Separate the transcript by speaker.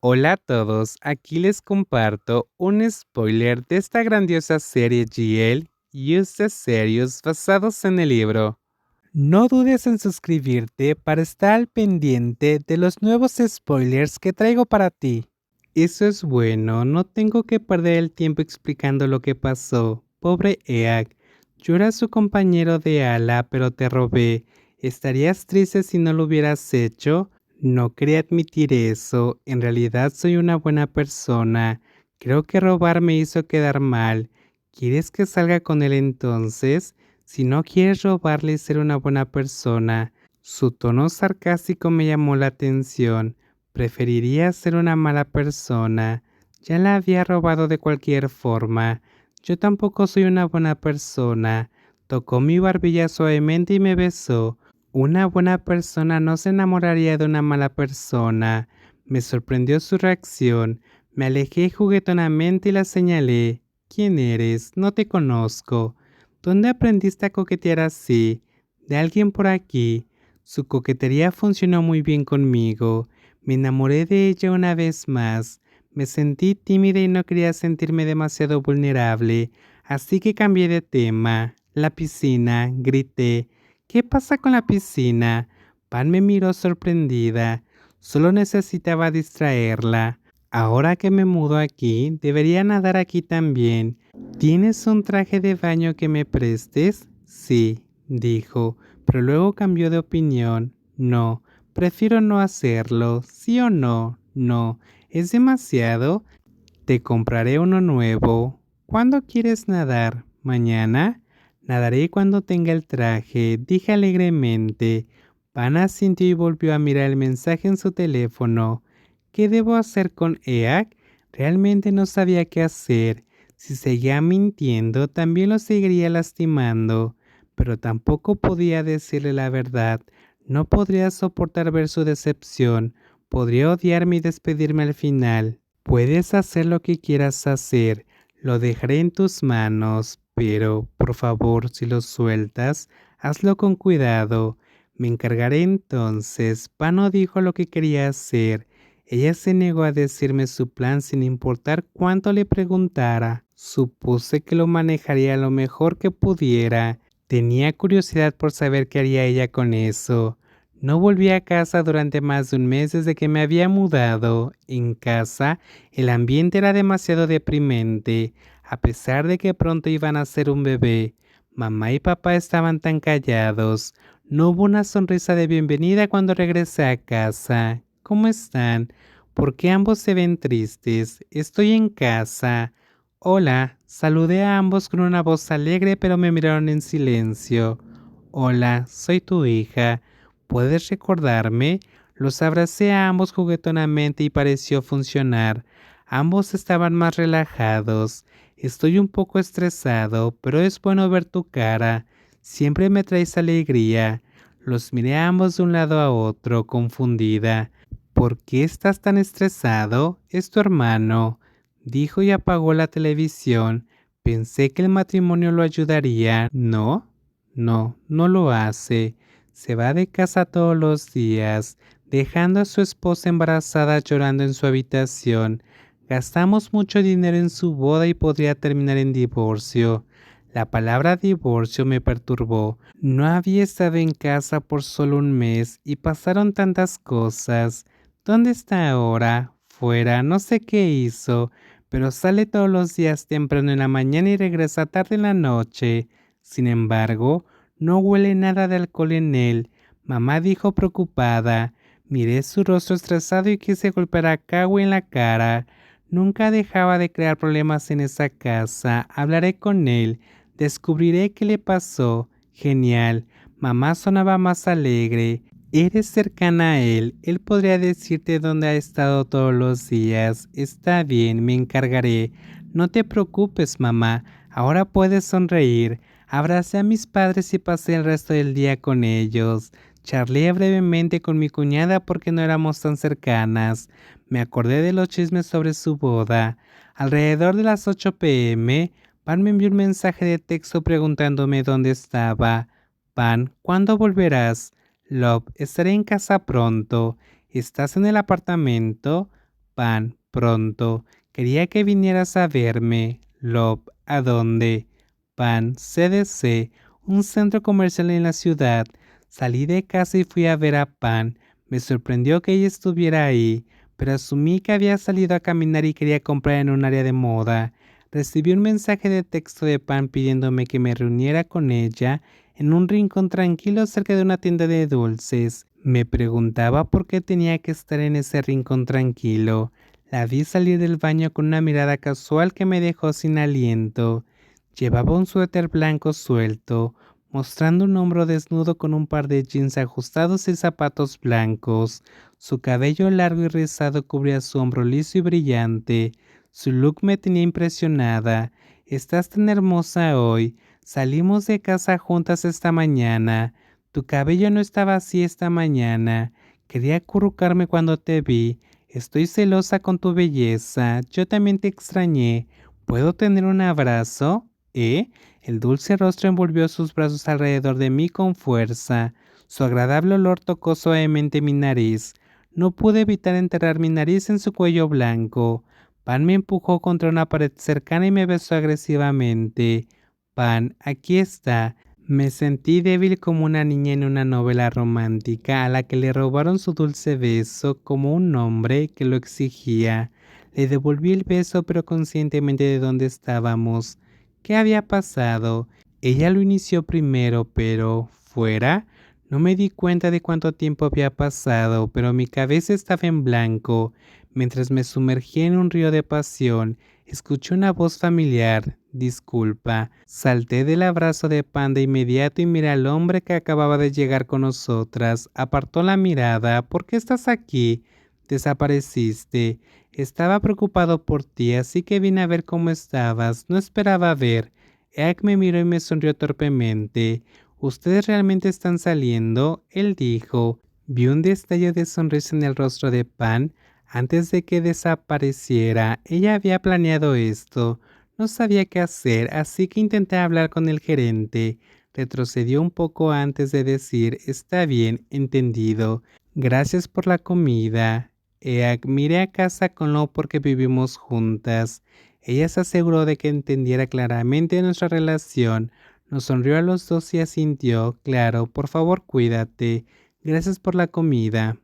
Speaker 1: Hola a todos, aquí les comparto un spoiler de esta grandiosa serie GL Use Serious basados en el libro. No dudes en suscribirte para estar al pendiente de los nuevos spoilers que traigo para ti. Eso es bueno, no tengo que perder el tiempo explicando lo que pasó. Pobre Eak, yo era su compañero de ala, pero te robé. ¿Estarías triste si no lo hubieras hecho? No quería admitir eso. En realidad soy una buena persona. Creo que robar me hizo quedar mal. ¿Quieres que salga con él entonces? Si no quieres robarle y ser una buena persona. Su tono sarcástico me llamó la atención. Preferiría ser una mala persona. Ya la había robado de cualquier forma. Yo tampoco soy una buena persona. Tocó mi barbilla suavemente y me besó. Una buena persona no se enamoraría de una mala persona. Me sorprendió su reacción. Me alejé juguetonamente y la señalé. ¿Quién eres? No te conozco. ¿Dónde aprendiste a coquetear así? De alguien por aquí. Su coquetería funcionó muy bien conmigo. Me enamoré de ella una vez más. Me sentí tímida y no quería sentirme demasiado vulnerable, así que cambié de tema. La piscina, grité. ¿Qué pasa con la piscina? Pan me miró sorprendida. Solo necesitaba distraerla. Ahora que me mudo aquí, debería nadar aquí también. ¿Tienes un traje de baño que me prestes? Sí, dijo, pero luego cambió de opinión. No, prefiero no hacerlo. ¿Sí o no? No. ¿Es demasiado? Te compraré uno nuevo. ¿Cuándo quieres nadar? ¿Mañana? Nadaré cuando tenga el traje, dije alegremente. Pana asintió y volvió a mirar el mensaje en su teléfono. ¿Qué debo hacer con EAC? Realmente no sabía qué hacer. Si seguía mintiendo, también lo seguiría lastimando. Pero tampoco podía decirle la verdad. No podría soportar ver su decepción. Podría odiarme y despedirme al final. Puedes hacer lo que quieras hacer. Lo dejaré en tus manos, pero, por favor, si lo sueltas, hazlo con cuidado. Me encargaré entonces. Pano dijo lo que quería hacer. Ella se negó a decirme su plan sin importar cuánto le preguntara. Supuse que lo manejaría lo mejor que pudiera. Tenía curiosidad por saber qué haría ella con eso. No volví a casa durante más de un mes desde que me había mudado. En casa, el ambiente era demasiado deprimente. A pesar de que pronto iban a ser un bebé, mamá y papá estaban tan callados. No hubo una sonrisa de bienvenida cuando regresé a casa. ¿Cómo están? ¿Por qué ambos se ven tristes? Estoy en casa. Hola, saludé a ambos con una voz alegre pero me miraron en silencio. Hola, soy tu hija. ¿Puedes recordarme? Los abracé a ambos juguetonamente y pareció funcionar. Ambos estaban más relajados. Estoy un poco estresado, pero es bueno ver tu cara. Siempre me traes alegría. Los miré ambos de un lado a otro, confundida. ¿Por qué estás tan estresado? Es tu hermano, dijo y apagó la televisión. Pensé que el matrimonio lo ayudaría. ¿No? No, no lo hace. Se va de casa todos los días, dejando a su esposa embarazada llorando en su habitación. Gastamos mucho dinero en su boda y podría terminar en divorcio. La palabra divorcio me perturbó. No había estado en casa por solo un mes y pasaron tantas cosas. ¿Dónde está ahora? Fuera, no sé qué hizo, pero sale todos los días temprano en la mañana y regresa tarde en la noche. Sin embargo, no huele nada de alcohol en él. Mamá dijo preocupada. Miré su rostro estresado y quise golpear a Kawi en la cara. Nunca dejaba de crear problemas en esa casa. Hablaré con él. Descubriré qué le pasó. Genial. Mamá sonaba más alegre. Eres cercana a él. Él podría decirte dónde ha estado todos los días. Está bien, me encargaré. No te preocupes, mamá. Ahora puedes sonreír. Abracé a mis padres y pasé el resto del día con ellos. Charlé brevemente con mi cuñada porque no éramos tan cercanas. Me acordé de los chismes sobre su boda. Alrededor de las 8 pm, Pan me envió un mensaje de texto preguntándome dónde estaba. Pan, ¿cuándo volverás? Love, estaré en casa pronto. ¿Estás en el apartamento? Pan, pronto. Quería que vinieras a verme. Love, ¿a dónde? Pan, CDC, un centro comercial en la ciudad. Salí de casa y fui a ver a Pan. Me sorprendió que ella estuviera ahí, pero asumí que había salido a caminar y quería comprar en un área de moda. Recibí un mensaje de texto de Pan pidiéndome que me reuniera con ella en un rincón tranquilo cerca de una tienda de dulces. Me preguntaba por qué tenía que estar en ese rincón tranquilo. La vi salir del baño con una mirada casual que me dejó sin aliento. Llevaba un suéter blanco suelto, mostrando un hombro desnudo con un par de jeans ajustados y zapatos blancos. Su cabello largo y rizado cubría su hombro liso y brillante. Su look me tenía impresionada. Estás tan hermosa hoy. Salimos de casa juntas esta mañana. Tu cabello no estaba así esta mañana. Quería acurrucarme cuando te vi. Estoy celosa con tu belleza. Yo también te extrañé. ¿Puedo tener un abrazo? ¿Eh? El dulce rostro envolvió sus brazos alrededor de mí con fuerza. Su agradable olor tocó suavemente mi nariz. No pude evitar enterrar mi nariz en su cuello blanco. Pan me empujó contra una pared cercana y me besó agresivamente. Pan, aquí está. Me sentí débil como una niña en una novela romántica a la que le robaron su dulce beso como un hombre que lo exigía. Le devolví el beso pero conscientemente de dónde estábamos. ¿Qué había pasado? Ella lo inició primero, pero fuera. No me di cuenta de cuánto tiempo había pasado, pero mi cabeza estaba en blanco. Mientras me sumergí en un río de pasión, escuché una voz familiar. Disculpa. Salté del abrazo de pan de inmediato y miré al hombre que acababa de llegar con nosotras. Apartó la mirada. ¿Por qué estás aquí? Desapareciste. Estaba preocupado por ti, así que vine a ver cómo estabas. No esperaba ver. Egg me miró y me sonrió torpemente. ¿Ustedes realmente están saliendo? Él dijo. Vi un destello de sonrisa en el rostro de Pan. Antes de que desapareciera, ella había planeado esto. No sabía qué hacer, así que intenté hablar con el gerente. Retrocedió un poco antes de decir, está bien, entendido. Gracias por la comida. Eag miré a casa con lo porque vivimos juntas. Ella se aseguró de que entendiera claramente nuestra relación. Nos sonrió a los dos y asintió. Claro, por favor cuídate. Gracias por la comida.